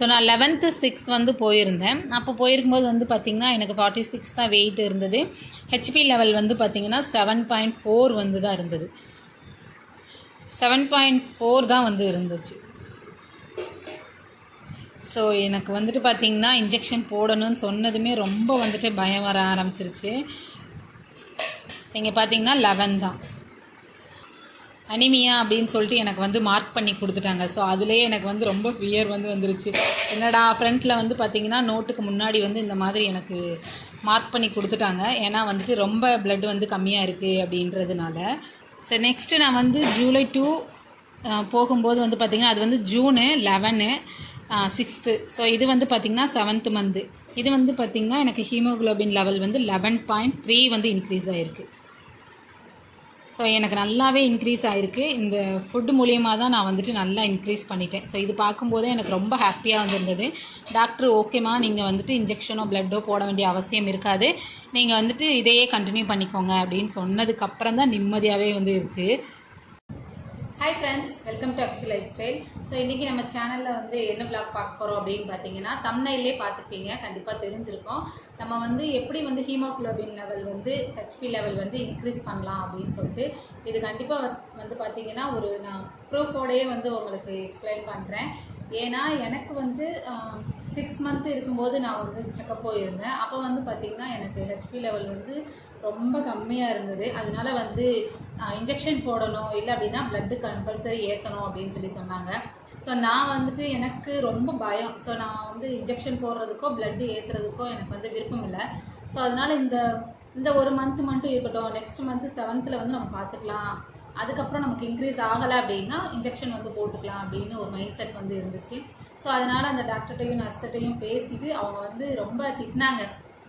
So நான் eleventh six வந்து போயிருந்தேன். அப்போ போயிருக்கும்போது வந்து பார்த்திங்கன்னா எனக்கு ஃபார்ட்டி சிக்ஸ் தான் வெயிட் இருந்தது. ஹெச்பி லெவல் வந்து பார்த்திங்கன்னா செவன் பாயிண்ட் ஃபோர் வந்து தான் இருந்தது. செவன் பாயிண்ட் ஃபோர் தான் வந்து இருந்துச்சு. ஸோ எனக்கு வந்துட்டு பார்த்திங்கன்னா இன்ஜெக்ஷன் போடணும்னு சொன்னதுமே ரொம்ப வந்துட்டு பயம் வர ஆரம்பிச்சிருச்சு. இங்கே பார்த்தீங்கன்னா லெவன் தான். அனிமியா அப்படின்னு சொல்லிட்டு எனக்கு வந்து மார்க் பண்ணி கொடுத்துட்டாங்க. ஸோ அதுலேயே எனக்கு வந்து ரொம்ப ஃபியர் வந்து வந்துருச்சு. என்னடா ஃப்ரண்ட்டில் வந்து பார்த்திங்கன்னா நோட்டுக்கு முன்னாடி வந்து இந்த மாதிரி எனக்கு மார்க் பண்ணி கொடுத்துட்டாங்க. ஏன்னா வந்துட்டு ரொம்ப பிளட் வந்து கம்மியாக இருக்குது அப்படின்றதுனால. ஸோ நெக்ஸ்ட்டு நான் வந்து ஜூலை டூ போகும்போது வந்து பார்த்திங்கன்னா அது வந்து ஜூனு லெவனு சிக்ஸ்த்து ஸோ இது வந்து பார்த்திங்கன்னா செவன்த்து மந்த்து இது வந்து பார்த்திங்கன்னா எனக்கு ஹீமோகுளோபின் லெவல் வந்து லெவன் பாயிண்ட் த்ரீ வந்து இன்க்ரீஸ் ஆகிருக்கு ஸோ எனக்கு நல்லாவே இன்க்ரீஸ் ஆகிருக்கு இந்த ஃபுட் மூலியமாக தான் நான் வந்துட்டு நல்லா இன்க்ரீஸ் பண்ணிட்டேன். ஸோ இது பார்க்கும்போதே எனக்கு ரொம்ப ஹாப்பியாக வந்திருந்தது. டாக்டர் ஓகேம்மா நீங்கள் வந்துட்டு இன்ஜெக்ஷனோ ப்ளட்டோ போட வேண்டிய அவசியம் இருக்காது. நீங்கள் வந்துட்டு இதையே கண்டினியூ பண்ணிக்கோங்க அப்படின்னு சொன்னதுக்கப்புறம் தான் நிம்மதியாகவே வந்து இருக்குது hi friends welcome to Akshu lifestyle so இன்றைக்கி நம்ம சேனலில் வந்து என்ன பிளாக் பார்க்க போகிறோம் அப்படின்னு பார்த்தீங்கன்னா தம்னையிலே பார்த்துப்பீங்க கண்டிப்பாக தெரிஞ்சிருக்கோம். நம்ம வந்து எப்படி வந்து ஹீமோக்ளோபின் லெவல் வந்து ஹெச்பி லெவல் வந்து இன்க்ரீஸ் பண்ணலாம் அப்படின்னு சொல்லிட்டு இது கண்டிப்பாக வந்து பார்த்தீங்கன்னா ஒரு நான் ப்ரூஃபோடையே வந்து உங்களுக்கு எக்ஸ்பிளைன் பண்ணுறேன் ஏன்னா எனக்கு வந்து சிக்ஸ் மந்த் இருக்கும்போது நான் வந்து செக்கப் போயிருந்தேன். அப்போ வந்து பார்த்திங்கன்னா எனக்கு ஹெச்பி லெவல் வந்து ரொம்ப கம்மியாக இருந்தது. அதனால வந்து இன்ஜெக்ஷன் போடணும். இல்லை அப்படின்னா ப்ளட்டு கம்பல்சரி ஏற்றணும் அப்படின்னு சொல்லி சொன்னாங்க. ஸோ நான் வந்துட்டு எனக்கு ரொம்ப பயம். ஸோ நான் வந்து இன்ஜெக்ஷன் போடுறதுக்கோ ப்ளட்டு ஏற்றுறதுக்கோ எனக்கு வந்து விருப்பம் இல்லை. ஸோ அதனால் இந்த இந்த ஒரு மந்த் மட்டும் இருக்கட்டும் நெக்ஸ்ட் மந்த்து செவன்த்தில் வந்து நம்ம பார்த்துக்கலாம் அதுக்கப்புறம் நமக்கு இன்க்ரீஸ் ஆகலை அப்படின்னா இன்ஜெக்ஷன் வந்து போட்டுக்கலாம் அப்படின்னு ஒரு மைண்ட் செட் வந்து இருந்துச்சு. ஸோ அதனால் அந்த டாக்டர்கிட்டையும் நர்ஸ்கிட்டையும் பேசிட்டு அவங்க வந்து ரொம்ப திட்டினாங்க.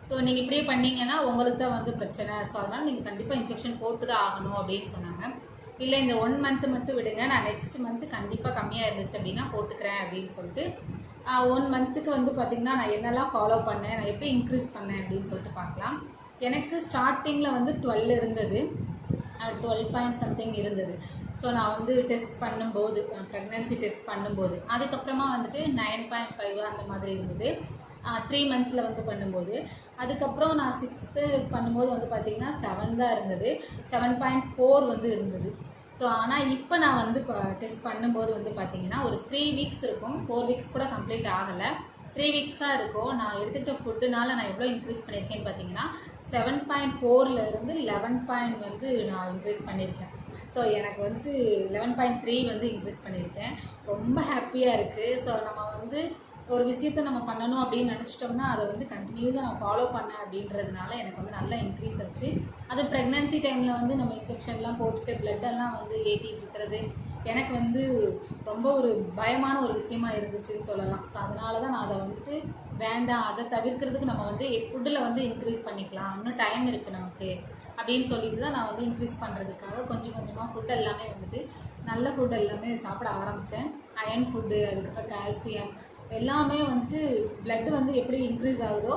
ஸோ நீங்கள் இப்படியே பண்ணிங்கன்னா உங்களுக்கு தான் வந்து பிரச்சனை. ஸோ அதனால் நீங்கள் கண்டிப்பாக இன்ஜெக்ஷன் போட்டு தான் ஆகணும் அப்படின்னு சொன்னாங்க. இல்லை இந்த ஒன் மந்த்து மட்டும் விடுங்க. நான் நெக்ஸ்ட் மந்த்து கண்டிப்பாக கம்மியாக இருந்துச்சு அப்படின்னா போட்டுக்கிறேன் அப்படின்னு சொல்லிட்டு ஒன் மந்த்துக்கு வந்து பார்த்திங்கன்னா நான் என்னெல்லாம் ஃபாலோ பண்ணேன் நான் எப்படி இன்க்ரீஸ் பண்ணேன் அப்படின்னு சொல்லிட்டு பார்க்கலாம். எனக்கு ஸ்டார்டிங்கில் வந்து டுவெல் இருந்தது. டுவெல் பாயிண்ட் சம்திங் இருந்தது. ஸோ நான் வந்து டெஸ்ட் பண்ணும்போது ப்ரெக்னென்சி டெஸ்ட் பண்ணும்போது அதுக்கப்புறமா வந்துட்டு நைன் பாயிண்ட் ஃபைவ் அந்த மாதிரி இருந்தது. த்ரீ மந்த்ஸில் வந்து பண்ணும்போது. அதுக்கப்புறம் நான் சிக்ஸ்த்து பண்ணும்போது வந்து பார்த்திங்கன்னா செவன் தான் இருந்தது. செவன் பாயிண்ட் ஃபோர் வந்து இருந்தது. ஸோ ஆனால் இப்போ நான் வந்து இப்போ டெஸ்ட் பண்ணும்போது வந்து பார்த்திங்கன்னா ஒரு த்ரீ வீக்ஸ் இருக்கும். ஃபோர் வீக்ஸ் கூட கம்ப்ளீட் ஆகலை. த்ரீ வீக்ஸ் தான் இருக்கும். நான் எடுத்துக்கிட்ட ஃபுட்டுனால நான் எவ்வளோ இன்க்ரீஸ் பண்ணியிருக்கேன்னு பார்த்தீங்கன்னா செவன் பாயிண்ட் ஃபோரில் இருந்து லெவன் பாயிண்ட் வந்து நான் இன்க்ரீஸ் பண்ணியிருக்கேன். ஸோ எனக்கு வந்துட்டு லெவன் பாயிண்ட் த்ரீ வந்து இன்க்ரீஸ் பண்ணியிருக்கேன். ரொம்ப ஹாப்பியாக இருக்குது ஸோ நம்ம வந்து ஒரு விஷயத்த நம்ம பண்ணணும் அப்படின்னு நினச்சிட்டோம்னா அதை வந்து கண்டினியூஸாக நான் ஃபாலோ பண்ணேன் அப்படின்றதுனால எனக்கு வந்து நல்லா இன்க்ரீஸ் ஆச்சு. அது ப்ரெக்னென்சி டைமில் வந்து நம்ம இன்ஜெக்ஷன்லாம் போட்டுட்டு பிளட்டெல்லாம் வந்து ஏற்றிட்டு இருக்கிறது எனக்கு வந்து ரொம்ப ஒரு பயமான ஒரு விஷயமா இருந்துச்சுன்னு சொல்லலாம். ஸோ அதனால தான் நான் அதை வந்துட்டு வேண்டாம் அதை தவிர்க்கிறதுக்கு நம்ம வந்து ஃபுட்டில் வந்து இன்க்ரீஸ் பண்ணிக்கலாம். இன்னும் டைம் இருக்குது நமக்கு. அப்படின்னு சொல்லிட்டு தான் நான் வந்து இன்க்ரீஸ் பண்ணுறதுக்காக கொஞ்சம் கொஞ்சமாக ஃபுட் எல்லாமே வந்துட்டு நல்ல ஃபுட் எல்லாமே சாப்பிட ஆரம்பித்தேன் அயன் ஃபுட்டு அதுக்கப்புறம் கால்சியம் எல்லாமே வந்துட்டு பிளட்டு வந்து எப்படி இன்க்ரீஸ் ஆகுதோ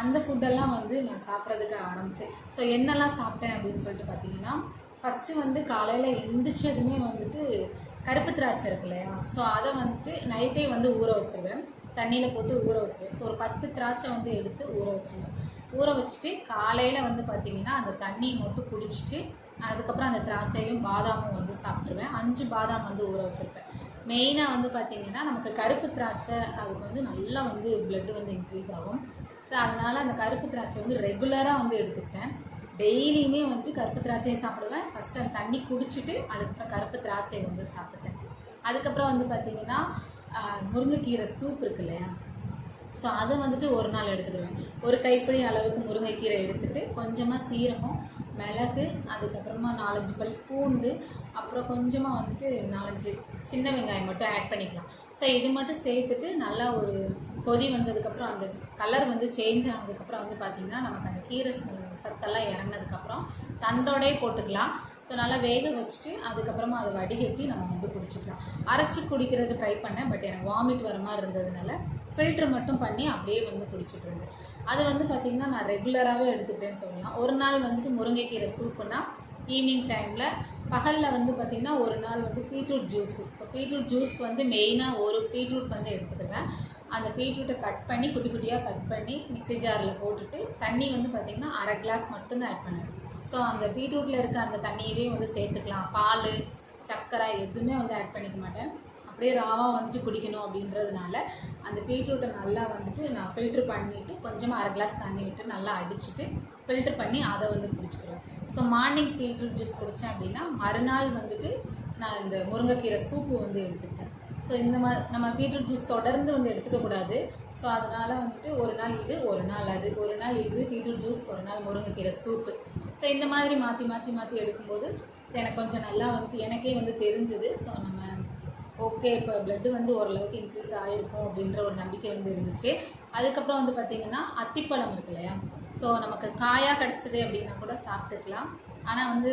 அந்த ஃபுட்டெல்லாம் வந்து நான் சாப்பிட்றதுக்கு ஆரம்பித்தேன் ஸோ என்னெல்லாம் சாப்பிட்டேன் அப்படின்னு சொல்லிட்டு பார்த்தீங்கன்னா ஃபஸ்ட்டு வந்து காலையில் எந்திரிச்சதுமே வந்துட்டு கருப்பு திராட்சை இருக்கு இல்லையா? ஸோ அதை வந்துட்டு நைட்டே வந்து ஊற வச்சுருவேன். தண்ணியில் போட்டு ஊற வச்சிருவேன். ஸோ ஒரு பத்து திராட்சை வந்து எடுத்து ஊற வச்சிருவேன். ஊற வச்சுட்டு காலையில் வந்து பார்த்திங்கன்னா அந்த தண்ணியை மட்டும் குடிச்சிட்டு அதுக்கப்புறம் அந்த திராட்சையும் பாதாமும் வந்து சாப்பிட்ருவேன் அஞ்சு பாதாம் வந்து ஊற வச்சுருப்பேன். மெயினாக வந்து பார்த்திங்கன்னா நமக்கு கருப்பு திராட்சை அதுக்கு வந்து நல்லா வந்து blood வந்து இன்க்ரீஸ் ஆகும். ஸோ அதனால் அந்த கருப்பு திராட்சை வந்து ரெகுலராக வந்து எடுத்துக்கிட்டேன். டெய்லியுமே வந்துட்டு கருப்பு திராட்சையை சாப்பிடுவேன். ஃபஸ்ட்டு அந்த தண்ணி குடிச்சிட்டு அதுக்கப்புறம் கருப்பு திராட்சையை வந்து சாப்பிட்டேன். அதுக்கப்புறம் வந்து பார்த்திங்கன்னா முருங்கைக்கீரை சூப் இருக்கு இல்லையா ஸோ அதை வந்துட்டு ஒரு நாள் எடுத்துக்கிடுவேன். ஒரு கைப்பிடி அளவுக்கு முருங்கைக்கீரை எடுத்துகிட்டு கொஞ்சமாக சீரகம் மிளகு அதுக்கப்புறமா நாலஞ்சு பல் பூண்டு அப்புறம் கொஞ்சமாக வந்துட்டு நாலஞ்சு சின்ன வெங்காயம் மட்டும் ஆட் பண்ணிக்கலாம். ஸோ இது மட்டும் சேர்த்துட்டு நல்லா ஒரு கொதி வந்ததுக்கப்புறம் அந்த கலர் வந்து சேஞ்ச் ஆனதுக்கப்புறம் வந்து பார்த்திங்கன்னா நமக்கு அந்த கீரை ச- சத்தெல்லாம் இறங்கினதுக்கப்புறம் தண்டோடே போட்டுக்கலாம். ஸோ நல்லா வேக வச்சுட்டு அதுக்கப்புறமா அதை வடிகட்டி நம்ம வந்து குடிச்சிக்கலாம். அரைச்சி குடிக்கிறதுக்கு ட்ரை பண்ணேன் பட் எனக்கு வாமிட் வர மாதிரி இருந்ததுனால ஃபில்ட்ரு மட்டும் பண்ணி அப்படியே வந்து குடிச்சிட்டு இருந்தேன். அது வந்து பார்த்திங்கன்னா நான் ரெகுலராகவே எடுத்துக்கிட்டேன்னு சொல்லலாம். ஒரு நாள் வந்துட்டு முருங்கைக்கீரை சூப்புனா ஈவினிங் டைமில் பகலில் வந்து பார்த்திங்கன்னா ஒரு நாள் வந்து பீட்ரூட் ஜூஸு ஸோ பீட்ரூட் ஜூஸ்க்கு வந்து மெயினாக ஒரு பீட்ரூட் வந்து எடுத்துக்குவேன் அந்த பீட்ரூட்டை கட் பண்ணி குட்டி குட்டியாக கட் பண்ணி மிக்ஸி ஜாரில் போட்டுட்டு தண்ணி வந்து பார்த்திங்கன்னா அரை கிளாஸ் மட்டும்தான் ஆட் பண்ணுவேன். ஸோ அந்த பீட்ரூட்டில் இருக்க அந்த தண்ணியவே வந்து சேர்த்துக்கலாம். பால் சர்க்கரை எதுவுமே வந்து ஆட் பண்ணிக்க மாட்டேன். அப்படியே ராவாக வந்துட்டு குடிக்கணும் அப்படின்றதுனால அந்த பீட்ரூட்டை நல்லா வந்துட்டு நான் ஃபில்ட்ரு பண்ணிவிட்டு கொஞ்சமாக அரை கிளாஸ் தண்ணி விட்டு நல்லா அடிச்சுட்டு ஃபில்ட்ரு பண்ணி அதை வந்து குடிச்சிக்கிறேன் ஸோ மார்னிங் பீட்ரூட் ஜூஸ் குடித்தேன் அப்படின்னா மறுநாள் வந்துட்டு நான் இந்த முருங்கைக்கீரை சூப்பு வந்து எடுத்துக்கிட்டேன். ஸோ இந்த மாதிரி நம்ம பீட்ரூட் ஜூஸ் தொடர்ந்து வந்து எடுத்துக்கக்கூடாது ஸோ அதனால் வந்துட்டு ஒரு நாள் இது ஒரு நாள் அது ஒரு நாள் இது பீட்ரூட் ஜூஸ் ஒரு நாள் முருங்கைக்கீரை சூப்பு ஸோ இந்த மாதிரி மாற்றி மாற்றி மாற்றி எடுக்கும்போது எனக்கு கொஞ்சம் நல்லா வந்துட்டு எனக்கே வந்து தெரிஞ்சுது. ஸோ நம்ம ஓகே இப்போ பிளட்டு வந்து ஓரளவுக்கு இன்க்ரீஸ் ஆகிருக்கும் அப்படின்ற ஒரு நம்பிக்கை வந்து இருந்துச்சு. அதுக்கப்புறம் வந்து பார்த்திங்கன்னா அத்திப்பழம் இருக்கு இல்லையா? ஸோ நமக்கு காயாக கிடச்சிது அப்படின்னா கூட சாப்பிட்டுக்கலாம். ஆனால் வந்து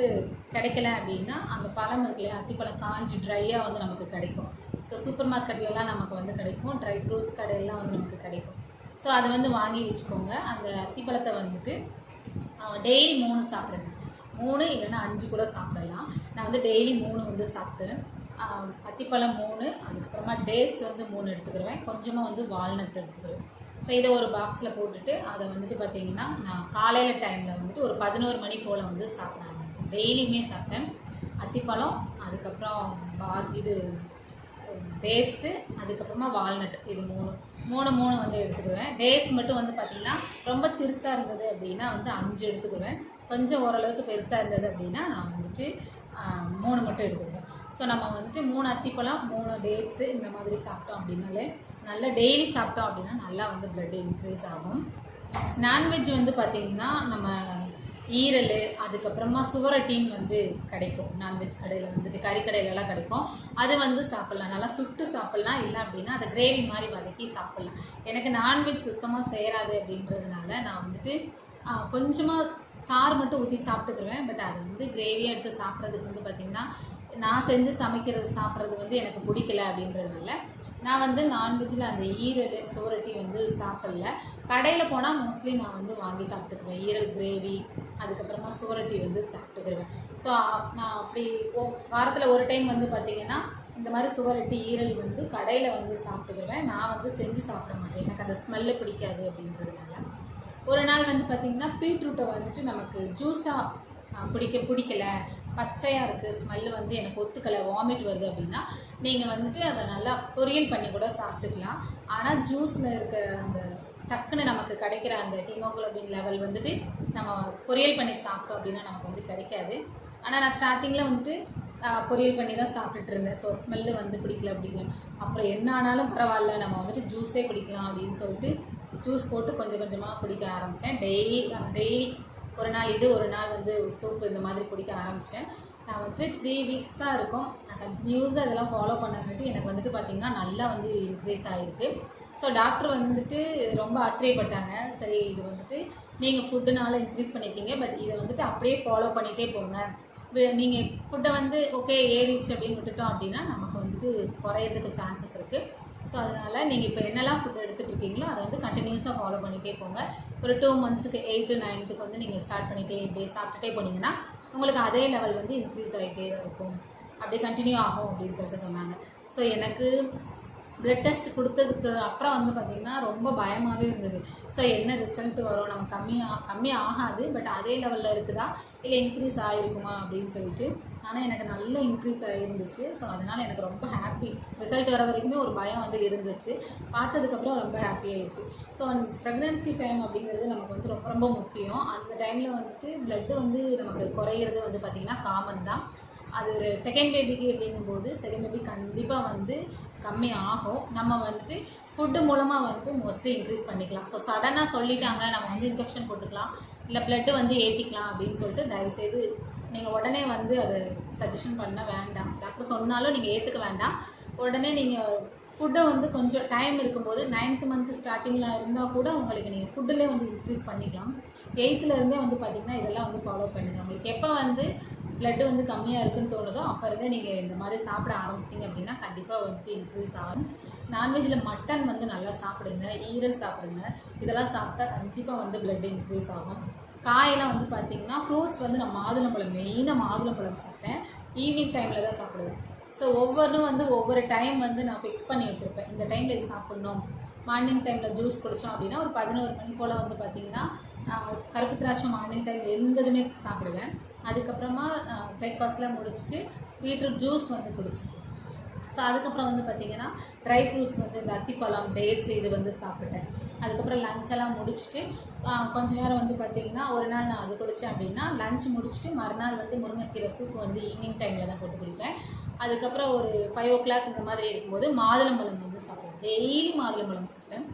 கிடைக்கல அப்படின்னா அந்த பழம் இருக்கு இல்லையா? அத்திப்பழம் காஞ்சி ட்ரையாக வந்து நமக்கு கிடைக்கும். ஸோ சூப்பர் மார்க்கெட்லலாம் நமக்கு வந்து கிடைக்கும். ட்ரை ஃப்ரூட்ஸ் கடையெல்லாம் வந்து நமக்கு கிடைக்கும். ஸோ அதை வந்து வாங்கி வச்சுக்கோங்க. அந்த அத்திப்பழத்தை வந்துட்டு டெய்லி மூணு சாப்பிடுங்க. மூணு இல்லைன்னா அஞ்சு கூட சாப்பிடலாம். நான் வந்து டெய்லி மூணு வந்து சாப்பிட்டேன். அத்திப்பழம் மூணு அதுக்கப்புறமா டேட்ஸ் வந்து மூணு எடுத்துக்கிடுவேன் கொஞ்சமாக வந்து வால்நட் எடுத்துக்கிடுவேன் ஸோ இதை ஒரு பாக்ஸில் போட்டுட்டு அதை வந்துட்டு பார்த்தீங்கன்னா நான் காலையில் டைமில் வந்துட்டு ஒரு பதினோரு மணி போல் வந்து சாப்பிட ஆரம்பித்தேன் டெய்லியுமே சாப்பிட்டேன். அத்திப்பழம் அதுக்கப்புறம் பா இது டேட்ஸு அதுக்கப்புறமா வால்நட் இது மூணு மூணு மூணு வந்து எடுத்துக்கிடுவேன் டேட்ஸ் மட்டும் வந்து பார்த்திங்கன்னா ரொம்ப சிறுசாக இருந்தது அப்படின்னா வந்து அஞ்சு எடுத்துக்கிடுவேன் கொஞ்சம் ஓரளவுக்கு பெருசாக இருந்தது அப்படின்னா நான் வந்துட்டு மூணு மட்டும் எடுத்துக்கிடுவேன் ஸோ நம்ம வந்துட்டு மூணு அத்திப்பழம் மூணு டேட்ஸு இந்த மாதிரி சாப்பிட்டோம் அப்படின்னாலே நல்லா டெய்லி சாப்பிட்டோம் அப்படின்னா நல்லா வந்து blood இன்க்ரீஸ் ஆகும். நான்வெஜ் வந்து பார்த்திங்கன்னா நம்ம ஈரல் அதுக்கப்புறமா சுவரட்டின்னு வந்து கிடைக்கும். நான்வெஜ் கடையில் வந்துட்டு கறி கடையிலலாம் கிடைக்கும். அது வந்து சாப்பிட்லாம். நல்லா சுட்டு சாப்பிட்லாம். இல்லை அப்படின்னா அதை கிரேவி மாதிரி வதக்கி சாப்பிட்லாம். எனக்கு நான்வெஜ் சுத்தமாக சேராது அப்படின்றதுனால நான் வந்துட்டு கொஞ்சமாக சாறு மட்டும் ஊற்றி சாப்பிட்டுக்குருவேன். பட் அது வந்து கிரேவியாக எடுத்து சாப்பிட்றதுக்கு வந்து பார்த்திங்கன்னா நான் செஞ்சு சமைக்கிறது சாப்பிட்றது வந்து எனக்கு பிடிக்கல அப்படின்றதுனால நான் வந்து நான்வெஜ்ஜில் அந்த ஈரல் சோரட்டி வந்து சாப்பிடல. கடையில் போனால் மோஸ்ட்லி நான் வந்து வாங்கி சாப்பிட்டுக்குவேன். ஈரல் கிரேவி அதுக்கப்புறமா சோரட்டி வந்து சாப்பிட்டுக்கிருவேன். ஸோ நான் அப்படி ஓ வாரத்தில் ஒரு டைம் வந்து பார்த்திங்கன்னா இந்த மாதிரி சுவரட்டி ஈரல் வந்து கடையில் வந்து சாப்பிட்டுக்கிடுவேன் நான் வந்து செஞ்சு சாப்பிட மாட்டேன். எனக்கு அந்த ஸ்மெல்லு பிடிக்காது அப்படின்றதுனால. ஒரு நாள் வந்து பார்த்திங்கன்னா பீட்ரூட்டை வந்துட்டு நமக்கு ஜூஸாக பிடிக்க பிடிக்கல. பச்சையாக இருக்குது ஸ்மெல்லு வந்து எனக்கு ஒத்துக்கலை வாமிட் வருது அப்படின்னா நீங்கள் வந்துட்டு அதை நல்லா பொரியல் பண்ணி கூட சாப்பிட்டுக்கலாம். ஆனால் ஜூஸில் இருக்க அந்த டக்குன்னு நமக்கு கிடைக்கிற அந்த ஹீமோகுளோபின் லெவல் வந்துட்டு நம்ம பொரியல் பண்ணி சாப்பிட்டோம் அப்படின்னா நமக்கு வந்து கிடைக்காது. ஆனால் நான் ஸ்டார்டிங்கில் வந்துட்டு பொரியல் பண்ணி தான் சாப்பிட்டுட்டு இருந்தேன். ஸோ ஸ்மெல்லு வந்து பிடிக்கல பிடிக்கல அப்புறம் என்ன ஆனாலும் பரவாயில்ல நம்ம வந்துட்டு ஜூஸே குடிக்கலாம் அப்படின்னு சொல்லிட்டு ஜூஸ் போட்டு கொஞ்சம் கொஞ்சமாக குடிக்க ஆரம்பித்தேன் டெய்லி டெய்லி ஒரு நாள் இது ஒரு நாள் வந்து சூப்பு இந்த மாதிரி குடிக்க ஆரம்பித்தேன் நான் வந்துட்டு த்ரீ வீக்ஸ் தான் இருக்கும். நான் கண்டினியூஸாக இதெல்லாம் ஃபாலோ பண்ணங்காட்டி எனக்கு வந்துட்டு பார்த்திங்கன்னா நல்லா வந்து இன்க்ரீஸ் ஆகிருக்கு ஸோ டாக்டர் வந்துட்டு ரொம்ப ஆச்சரியப்பட்டாங்க. சரி இது வந்துட்டு நீங்கள் ஃபுட்டுனால இன்க்ரீஸ் பண்ணியிருக்கீங்க பட் இதை வந்துட்டு அப்படியே ஃபாலோ பண்ணிகிட்டே போங்க. நீங்கள் ஃபுட்டை வந்து ஓகே ஏறிச்சு அப்படின்னு விட்டுட்டோம் அப்படின்னா நமக்கு வந்துட்டு குறையிறதுக்கு சான்சஸ் இருக்குது ஸோ அதனால் நீங்கள் இப்போ என்னெல்லாம் ஃபுட் எடுத்துகிட்டு இருக்கீங்களோ அதை வந்து கண்டினியூஸாக ஃபாலோ பண்ணிகிட்டே போங்க ஒரு டூ மந்த்ஸுக்கு எயிட்டு நைன்த்துக்கு வந்து நீங்கள் ஸ்டார்ட் பண்ணிகிட்டே இப்படியே சாப்பிட்டுட்டே போனீங்கன்னா உங்களுக்கு அதே லெவல் வந்து இன்க்ரீஸ் ஆகிட்டே இருக்கும். அப்படியே கண்டினியூ ஆகும் அப்படின்னு சொல்லிட்டு சொன்னாங்க. ஸோ எனக்கு பிளட் டெஸ்ட் கொடுத்ததுக்கு அப்புறம் வந்து பார்த்திங்கன்னா ரொம்ப பயமாகவே இருந்தது. ஸோ என்ன ரிசல்ட் வரும்? நம்ம கம்மியாக கம்மி ஆகாது பட் அதே லெவலில் இருக்குதா? இல்லை இன்க்ரீஸ் ஆகிருக்குமா அப்படின்னு சொல்லிட்டு ஆனால் எனக்கு நல்ல இன்க்ரீஸ் ஆகிருந்துச்சு ஸோ அதனால் எனக்கு ரொம்ப ஹாப்பி ரிசல்ட் வர வரைக்குமே ஒரு பயம் வந்து இருந்துச்சு. பார்த்ததுக்கப்புறம் ரொம்ப ஹாப்பி ஆயிடுச்சு ஸோ ப்ரெக்னென்சி டைம் அப்படிங்கிறது நமக்கு வந்து ரொம்ப ரொம்ப முக்கியம். அந்த டைமில் வந்துட்டு பிளட்டு வந்து நமக்கு குறையிறது வந்து பார்த்திங்கன்னா காமன் தான். அது ஒரு செகண்ட் பேபிக்கு அப்படிங்கும்போது செகண்ட் பேபி கண்டிப்பாக வந்து கம்மி ஆகும். நம்ம வந்துட்டு ஃபுட்டு மூலமாக வந்துட்டு மோஸ்ட்லி இன்க்ரீஸ் பண்ணிக்கலாம். ஸோ சடனாக சொல்லிட்டாங்க நம்ம வந்து இன்ஜெக்ஷன் போட்டுக்கலாம். இல்லை ப்ளட்டு வந்து ஏற்றிக்கலாம் அப்படின்னு சொல்லிட்டு தயவுசெய்து நீங்கள் உடனே வந்து அதை சஜஷன் பண்ண வேண்டாம். டாக்டர் சொன்னாலும் நீங்கள் ஏற்றுக்க வேண்டாம். உடனே நீங்கள் ஃபுட்டை வந்து கொஞ்சம் டைம் இருக்கும்போது நைன்த் மந்த் ஸ்டார்டிங்கில் இருந்தால் கூட உங்களுக்கு நீங்கள் ஃபுட்டுலேயே வந்து இன்க்ரீஸ் பண்ணிக்கலாம். எயித்துலேருந்தே வந்து பார்த்திங்கன்னா இதெல்லாம் வந்து ஃபாலோ பண்ணுங்கள் உங்களுக்கு எப்போ வந்து பிளட்டு வந்து கம்மியாக இருக்குன்னு தோணுதோ அப்போ இருந்தே நீங்கள் இந்த மாதிரி சாப்பிட ஆரம்பிச்சிங்க அப்படின்னா கண்டிப்பாக வந்துட்டு இன்க்ரீஸ் ஆகும். நான்வெஜ்ஜில் மட்டன் வந்து நல்லா சாப்பிடுங்க ஈரல் சாப்பிடுங்க. இதெல்லாம் சாப்பிட்டா கண்டிப்பாக வந்து பிளட் இன்க்ரீஸ் ஆகும். காயெல்லாம் வந்து பார்த்தீங்கன்னா ஃப்ரூட்ஸ் வந்து நான் மாதுளம்பழம் மெயினாக மாதுளம்பழம் சாப்பிட்டேன். ஈவினிங் டைமில் தான் சாப்பிடுவேன். ஸோ ஒவ்வொன்றும் வந்து ஒவ்வொரு டைம் வந்து நான் ஃபிக்ஸ் பண்ணி வச்சுருப்பேன். இந்த டைமில் இது சாப்பிட்ணும். மார்னிங் டைமில் ஜூஸ் குடித்தோம் அப்படின்னா ஒரு பதினோரு மணி போல் வந்து பார்த்திங்கன்னா கருப்பு திராட்சை மார்னிங் டைம் எந்ததுமே சாப்பிடுவேன். அதுக்கப்புறமா பிரேக்ஃபாஸ்ட்லாம் முடிச்சுட்டு பீட்ரூட் ஜூஸ் வந்து குடித்தேன் ஸோ அதுக்கப்புறம் வந்து பார்த்திங்கன்னா ட்ரை ஃப்ரூட்ஸ் வந்து இந்த அத்திப்பழம் டேட்ஸ் இது வந்து சாப்பிட்டேன். அதுக்கப்புறம் லஞ்செல்லாம் முடிச்சுட்டு கொஞ்ச நேரம் வந்து பார்த்திங்கன்னா ஒரு நாள் நான் அது குடித்தேன் அப்படின்னா லஞ்ச் முடிச்சுட்டு மறுநாள் வந்து முருங்கைக்கீரை சூப் வந்து ஈவினிங் டைமில் தான் போட்டு குடிப்பேன். அதுக்கப்புறம் ஒரு ஃபைவ் ஓ கிளாக் இந்த மாதிரி இருக்கும்போது மாதுளம்பழம் வந்து சாப்பிடுவேன். டெய்லி மாதுளம்பழம் சாப்பிட்டேன்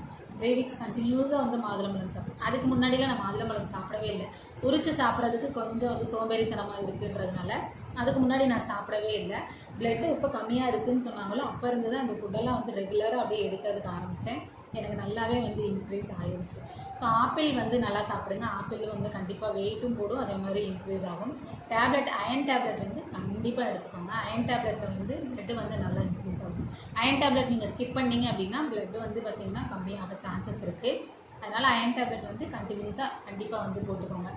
த்ரீ வீக்ஸ் கண்டினியூஸாக வந்து மாதுளம்பழம் சாப்பிட்டேன் அதுக்கு முன்னாடிலாம் நான் மாதுளம்பழம் சாப்பிடவே இல்லை. உரிச்சு சாப்பிட்றதுக்கு கொஞ்சம் வந்து சோம்பேறித்தனமாக இருக்குன்றதுனால அதுக்கு முன்னாடி நான் சாப்பிடவே இல்லை. பிளட்டு இப்போ கம்மியாக இருக்குதுன்னு சொன்னாங்களோ அப்போ இருந்து தான் அந்த ஃபுட்டெல்லாம் வந்து ரெகுலராக அப்படியே எடுக்கிறதுக்கு ஆரம்பித்தேன் எனக்கு நல்லாவே வந்து இன்க்ரீஸ் ஆகிடுச்சு ஸோ ஆப்பிள் வந்து நல்லா சாப்பிடுங்க. ஆப்பிள் வந்து கண்டிப்பாக வெயிட்டும் போடும். அதே மாதிரி இன்க்ரீஸ் ஆகும். டேப்லெட் அயன் டேப்லெட் வந்து கண்டிப்பாக எடுத்துக்கோங்க. அயன் டேப்லெட்டில் வந்து பிளட்டு வந்து நல்லா இன்க்ரீஸ் ஆகும். அயன் டேப்லெட் நீங்கள் ஸ்கிப் பண்ணீங்க அப்படின்னா பிளட்டு வந்து பார்த்திங்கன்னா கம்மியாக சான்சஸ் இருக்குது அதனால் அயன் டேப்லெட் வந்து கண்டினியூஸாக கண்டிப்பாக வந்து போட்டுக்கோங்க.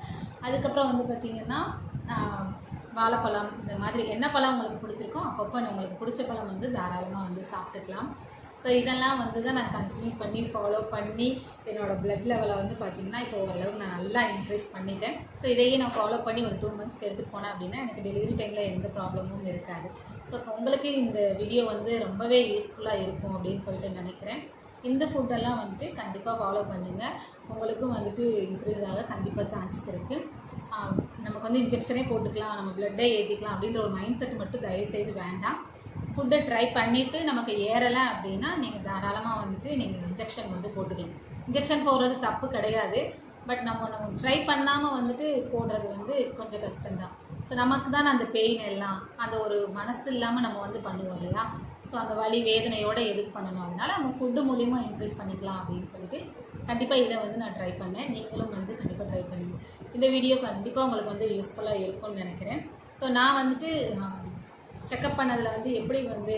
அதுக்கப்புறம் வந்து பார்த்திங்கன்னா வாழைப்பழம் இந்த மாதிரி என்ன பழம் உங்களுக்கு பிடிச்சிருக்கோ அப்பப்போ உங்களுக்கு பிடிச்ச பழம் வந்து தாராளமாக வந்து சாப்பிட்டுக்கலாம். ஸோ இதெல்லாம் வந்து தான் நான் கண்டினியூ பண்ணி ஃபாலோ பண்ணி என்னோடய ப்ளட் லெவலை வந்து பார்த்திங்கன்னா இப்போ ஓரளவுக்கு நான் நல்லா இன்க்ரீஸ் பண்ணிட்டேன். ஸோ இதையே நான் ஃபாலோ பண்ணி ஒரு டூ மந்த்ஸ்க்கு எடுத்துகிட்டு போனேன் அப்படின்னா எனக்கு டெலிவரி டைமில் எந்த ப்ராப்ளமும் இருக்காது. ஸோ உங்களுக்கு இந்த வீடியோ வந்து ரொம்பவே யூஸ்ஃபுல்லாக இருக்கும் அப்படின்னு சொல்லிட்டு நினைக்கிறேன். இந்த ஃபுட்டெல்லாம் வந்துட்டு கண்டிப்பாக ஃபாலோ பண்ணுங்கள் உங்களுக்கும் வந்துட்டு இன்க்ரீஸ் ஆக கண்டிப்பாக சான்சஸ் இருக்குது நமக்கு வந்து இன்ஜெக்ஷனே போட்டுக்கலாம் நம்ம ப்ளட்டே ஏற்றிக்கலாம் அப்படின்ற ஒரு மைண்ட் செட் மட்டும் தயவுசெய்து வேண்டாம். ஃபுட்டை ட்ரை பண்ணிவிட்டு நமக்கு ஏறலை அப்படின்னா நீங்கள் தாராளமாக வந்துட்டு நீங்கள் இன்ஜெக்ஷன் வந்து போட்டுக்கலாம். இன்ஜெக்ஷன் போடுறது தப்பு கிடையாது. பட் நம்ம நம்ம ட்ரை பண்ணாமல் வந்துட்டு போடுறது வந்து கொஞ்சம் கஷ்டம்தான். ஸோ நமக்கு தான் அந்த பெயின் எல்லாம் அந்த ஒரு மனசு இல்லாமல் நம்ம வந்து பண்ணுவோம் இல்லையா? ஸோ அந்த வலி வேதனையோடு எதுக்கு பண்ணணும்? அதனால நம்ம ஃபுட்டு மூலிமா இன்க்ரீஸ் பண்ணிக்கலாம் அப்படின்னு சொல்லிட்டு கண்டிப்பாக இதை வந்து நான் ட்ரை பண்ணேன். நீங்களும் வந்து கண்டிப்பாக ட்ரை பண்ணுங்கள் இந்த வீடியோ கண்டிப்பாக உங்களுக்கு வந்து யூஸ்ஃபுல்லாக இருக்கும்னு நினைக்கிறேன். ஸோ நான் வந்துட்டு செக்கப் பண்ணதில் வந்து எப்படி வந்து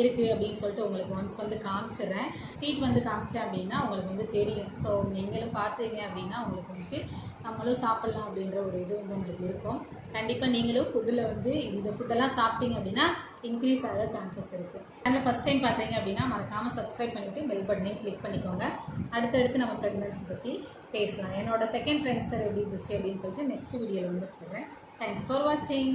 இருக்குது அப்படின்னு சொல்லிட்டு உங்களுக்கு ஒன்ஸ் வந்து காமிச்சிடுறேன். சீட் வந்து காமிச்சேன் அப்படின்னா உங்களுக்கு வந்து தெரியும். ஸோ நீங்களும் பார்த்தீங்க அப்படின்னா உங்களுக்கு வந்துட்டு நம்மளும் சாப்பிட்லாம் அப்படின்ற ஒரு இது வந்து உங்களுக்கு இருக்கும். கண்டிப்பாக நீங்களும் ஃபுட்டில் வந்து இந்த ஃபுட்டெல்லாம் சாப்பிட்டீங்க அப்படின்னா இன்க்ரீஸ் ஆக சான்சஸ் இருக்குது அதில் ஃபஸ்ட் டைம் பார்த்தீங்க அப்படின்னா மறக்காமல் சப்ஸ்கிரைப் பண்ணிவிட்டு பெல் பட்டனையும் கிளிக் பண்ணிக்கோங்க. அடுத்தடுத்து நம்ம ப்ரெக்னன்சி பற்றி பேசலாம். என்னோட செகண்ட் ட்ரென்ஸ்டர் எப்படி இருந்துச்சு அப்படின்னு சொல்லிட்டு நெக்ஸ்ட் வீடியோவில் வந்து போடுறேன். தேங்க்ஸ் ஃபார் வாட்சிங்